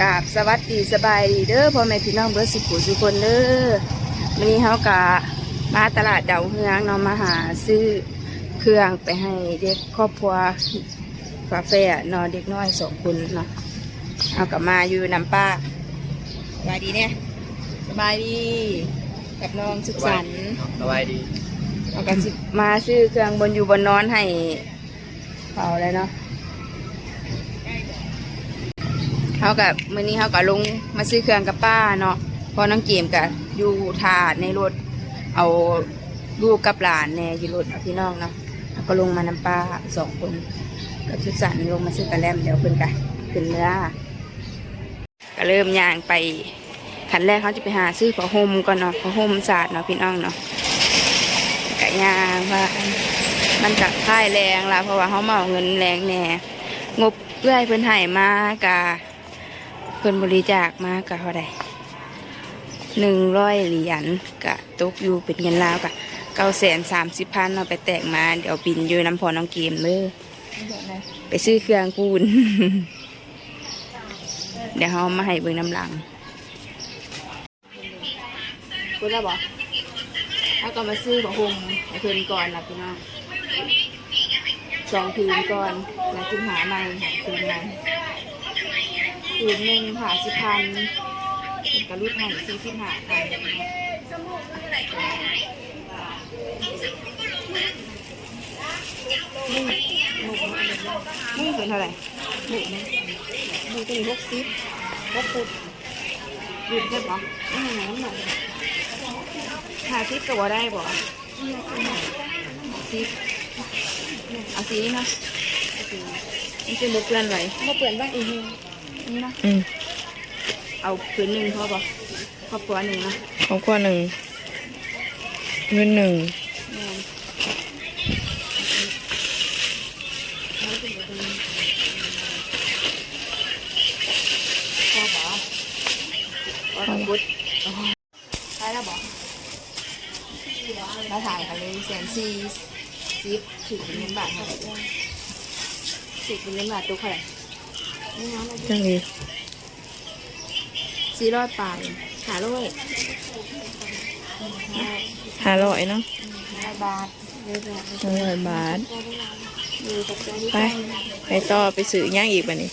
กราบสวัสดีสบายดีเด้อพ่อแม่พี่น้องเบิร์สิผู้สุคนเด้อวันนี้เขากะมาตลาดเดาเฮืองเนาะมาหาซื้อเครื่องไปให้เด็กครอบครัวกาแฟเนอนเด็กน้อยสองคนเนาะเอากลับมาอยู่น้ำป้าสบายดีเนี่ยสบายดีกับน้องสุขสันต์สบายดีเอากันสิมาซื้อเครื่องบนอยู่บนนอนให้เผาเลยเนาะ เขากับมื้อนี้เขากับลงมาซื้อเครื่องกับป้าเนาะพอน้องเกมกับอยู่ถาดในรถ เอาลูกกับหลานแน่อยู่รถพี่น้องเนาะก็ลงมานำป้าสองคนกับชุดสันลงมาซื้อกระแลมเดี๋ยวเพิ่นกันขึ้นเนื้อก็เริ่มย่างไปขันแรกเขาจะไปหาซื้อผ้าห่มก่อนเนาะผ้าห่มศาสตร์เนาะพี่น้องเนาะกะยางว่ามันจะค่ายแรงละเพราะว่าเขาเมาเงินแรงแน่งบเพื่อให้เพิ่นให้มากะ พิ่นบริจาคมากกะเท่าใดหนึ่งร้อยเหรียญกะตกอยู่เป็นเงินลาวกะเก้าแสนสามสิบพันเอาไปแตกมา เดี๋ยวบินอยู่น้ำพอน้องเกมเลยไปซื้อเครื่องปูนเดี๋ยวเขามาให้เบิ่งน้ำหลังคุณแล้บอกแล้วก็มาซื้อผ้าห่มเพิ่นก่อนนะพี่น้องสองผืนก่อนแล้วจึงหาใหม่หาผืนใหม่ ผืนหนึ่งหาสิพันเป็นกระลุดให้ซื้อสิบห้าพันนี่หมูนี่เป็นเท่าไหร่มูนี่หมูตัวนี้หกสิบหกสิบยืดได้ปะอืมน้ำหนักหาซิปตัวได้บ่ซิปเอาสีนี้นะเอาสีนี่จะบกเปื่อนไหว้บ่เปื่อนบ้างอีก นึงนี่เนาะอืมเอาผืนหนึ่งพอบ่ครอบครัวหนึ่งเนาะครอบครัวหนึ่งเงินหนึ่งแม่นพ่อบ่พ่อทำบุญใช่แล้วบ่มาถ่ายกันเลยแสนสี่สิบถึงเป็นเงินบาทเท่าไหร่สิบเป็นเงินบาทตัวเท่าไหร่ นี่น้องจังดีสี่ร้อยปลายหาร้อยห้าร้อยเนาะห้าบาทเยอะเลยห้าร้อยบาทมีตกใจที่ไปไปต่อไปซื้อย่างอีกบันนี้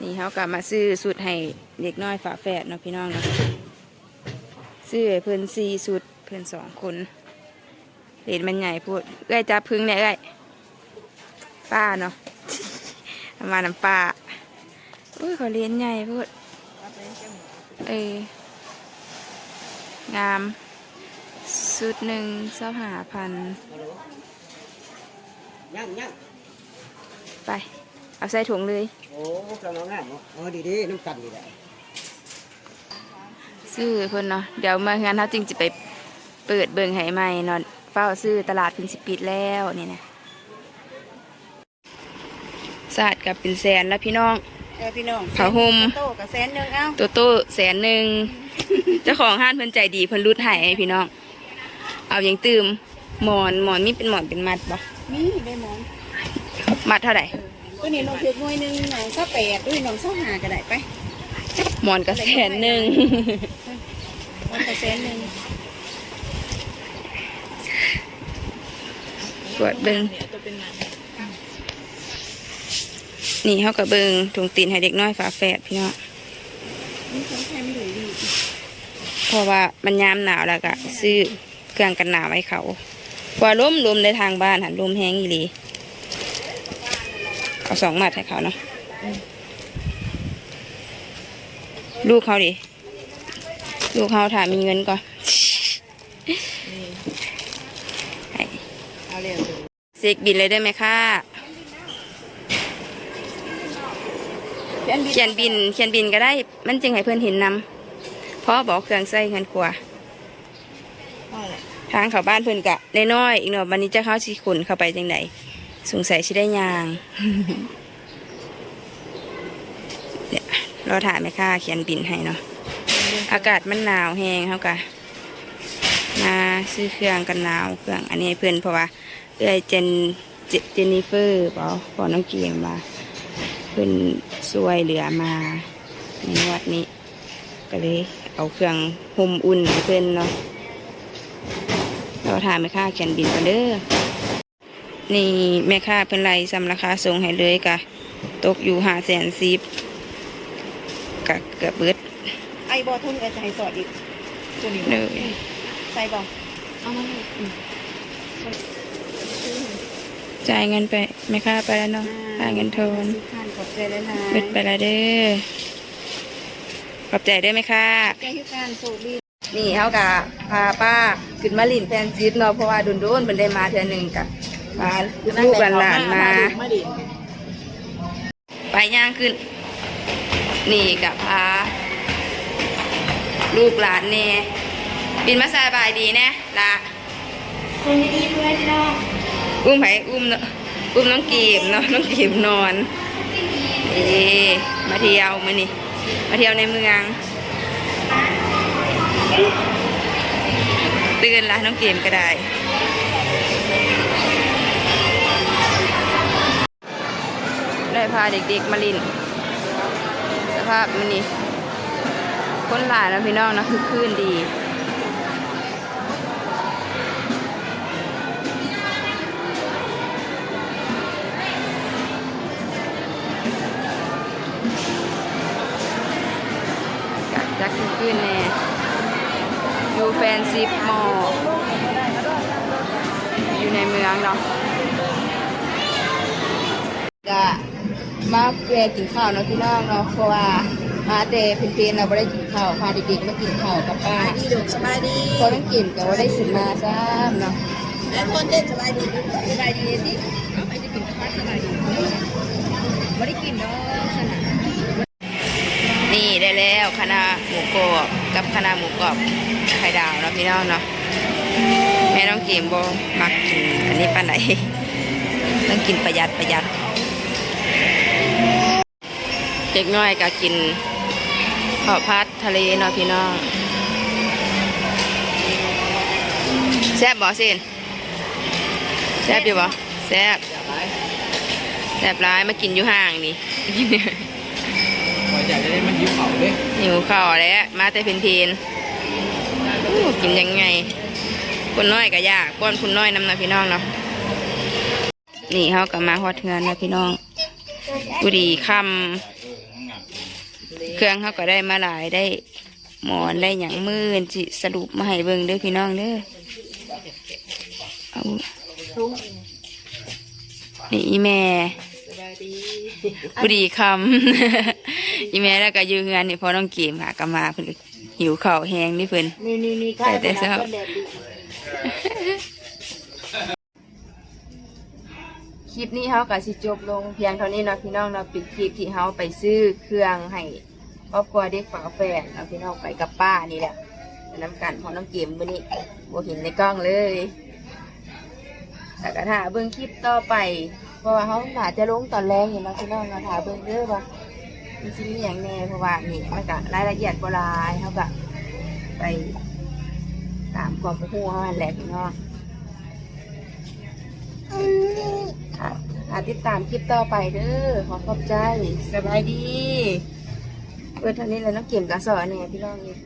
นี่เขากลับมาซื้อสูตรให้เด็กน้อยฝาแฝดเนาะพี่น้องเนาะซื้อให้เพิ่นสี่สูตรเพิ่นสองคน เหรียญมันใหญ่พูดเอ้ยจับพึ่งเนี่ยเอ้ยป้าเนาะเอามาน้ำป้าอุ้ยเขาเหรียญใหญ่พูดเอองามสุดหนึ่งเส้าหาพันยังยังไปเอาใส่ถุงเลย โอ้กำลังงามเนาะเออดีดีน้ำกันดีแหละซื้อเพิ่นเนาะเดี๋ยวมาเฮือนเขาจึงจะไปเปิดเบิ่งให้ใหม่เนาะ เฝ้าซื้อตลาดเพินสิปิดแล้วนี่นะสาดกับเป็นแสนแล้วพี่น้อง เออพี่น้องผ้าห่ม โตกับแสนหนึ่งเอ้าโตโต้แสนหนึ่งเจ้าของห้านเพิ่นใจดีเพิ่นรุดให้พี่น้อง เอาอย่างตื่มหมอนหมอนมีเป็นหมอนเป็นมัดบ่นี่ได้หมองมัดเท่าไหร่ตัวนี้น้องเถือกหน่วยหนึ่งน้องเศร้าแปดด้วยน้องเศร้าหาก็ได้ไปหมอนก็แสนหนึ่งมันก็แสนหนึ่ง กดเบิ่งนี่เขาก็เบิ่งถุงตีนให้เด็กน้อยฝาแฝดพี่น้องนี่ของใครไม่รู้ดีเพราะว่ามันยามหนาวแล้วก็ซื้อเครื่องกันหนาวไว้เขาว่าลมลมในทางบ้านหันลมแห้งอีหลีเอาสองมัดให้เขาเนาะลูกเขาดิ ลูกเขาถามมีเงินก่อนให้ เอาเร็วเสกบินเลยได้ไหมคะเขียนบินเขียนบินก็ได้ มันจึงให้เพื่อนเห็นนำเพราะบอกเครื่องใส่เงินกลัวทางเขาบ้านเพิ่นกะน้อยๆอีกหน่อยวันนี้จะเข้าสิขนเข้าไปจังไดสงสัยสิได้ยางเนี่ยรอถ่ายไหมค่ะเขียนบินให้เนาะอากาศมันหนาวแหงเขากะ มาซื้อเครื่องกันหนาวเครื่องอันนี้ให้เพื่อนเพราะว่าเอ้ยเจนเจเจนนิเฟอร์เปล่าพอน้องเกมมาเพื่อนช่วยเหลือมาในวัดนี้ ก็เลยเอาเครื่องห่มอุ่นให้เพื่อนเนาะเราทานไม่ค่าแขนบินกันเด้อนี่แม่ค่าเพิ่นไรซ้ำราคาส่งให้เลยกะตกอยู่ห้าแสนสิบกะเกือบเบิดไอ้บอทุ่งเอจะให้สอดอีกตัวนี้เลย ใส่บอเอามาให้อืมจ่ายเงินไปแม่ค่าไปแล้วเนาะจ่ายเงินโทนทานขอบใจแล้วนะเบิดไปแล้วเด้อขอบใจด้วยไหมคะใจที่การโซดีนี่เขากะพาป้าขึ้นมาลินแฟนซีดเนาะเพราะว่าโดนโดนๆเป็นได้มาเทื่อหนึ่งกับพาลูกหลานๆมา มาดิไปย่างขึ้น นี่กับพาลูกหลานเน่ บินมาสบายดีแน่ละคนดีเพื่อนน้องอุ้มไผอุ้มเนอะอุ้มน้องกีบเนาะน้องกีบนอนเอ๊มาเที่ยวมานี่มาเที่ยวในเมือง ตื่นละน้องเกมก็ได้ได้พาเด็กๆมาลินสภาพมันนี่คนหลายนะพี่น้องนะคือคืนดี อยู่แฟนซิปมออยู่ในเมืองเนาะก็มาแวะกินข้าวเนาะพี่น้องเนาะเพราะว่ามาแต่เพลนๆเราไม่ได้กินข้าวพาเด็กๆมากินข้าวกับป้าดีดสบายดีพอต้องกินแต่ว่าได้ขึ้นมาซ้ำเนาะแล้วคนเด่นสบายดีสบายดีสิเอาไปจะกินกับป้าสบายดีไม่ได้กินเนาะสนะนี่ได้แล้วคณะหมูกรอบ กับคณะหมูกรอบไข่ดาวนะพี่น้องเนาะแม่ต้องกินบ่มักกินอันนี้ปาไหนต้องกินประหยัดประหยัดเด็กน้อยก็กินข้าวผัดทะเลเนาะพี่น้องแซ่บบ่สินแซ่บอยู่บ่แซ่บแซ่บร้ายมากินอยู่ห้างนี่ พอจะได้มันยิ้มเขาเด้หิวข้าวแล้วมาแต่เพนเพนอู้กินยังไงคนน้อยก็ยากป้อนคุณน้อยน้ำนะพี่น้องเนาะนี่เขาก็มาฮอดเทือนนะพี่น้องบุรีคำเครื่องเขาก็ได้มาหลายได้หมอนได้อย่างมือนสิสรุปมาให้เบิ่งเด้อพี่น้องเด้อเอานี่อีแม่บุรีคำ อีแม่แล้วก็อยู่เฮือนนี่พอน้องเกมค่ะก็มาเพิ่นก็หิวข้าวแห้งนี่เพิ่น นี่นี่นี่ใส่แต่เช้าคลิปนี้เขาก็สิจบลงเพียงเท่านี้เนาะพี่น้องเนาะปิดคลิปที่เขาไปซื้อเครื่องให้ครอบครัวเด็กฝาแฝดเนาะพี่น้องไปกับป้านี่แหละไปน้ำกันพอน้องเกมวันนี้บ่เห็นในกล้องเลยแต่ก็ถ้าเบิ่งคลิปต่อไป เพราะว่าเขาอาจจะลงตอนแรกอยู่เนาะพี่น้องเนาะถาเบิ่งเด้อว่า มันสิมีอย่างแน่เพราะว่านี่มันก็รายละเอียดโบราณเขาก็ไปตามความรู้เขาแหละพี่น้องค่ะอ่าติดตามคลิปต่อไปเด้อขอขอบใจสบายดีเพื่อเท่านี้เลยน้องเก็บกระสอเนี่ยพี่น้องนี่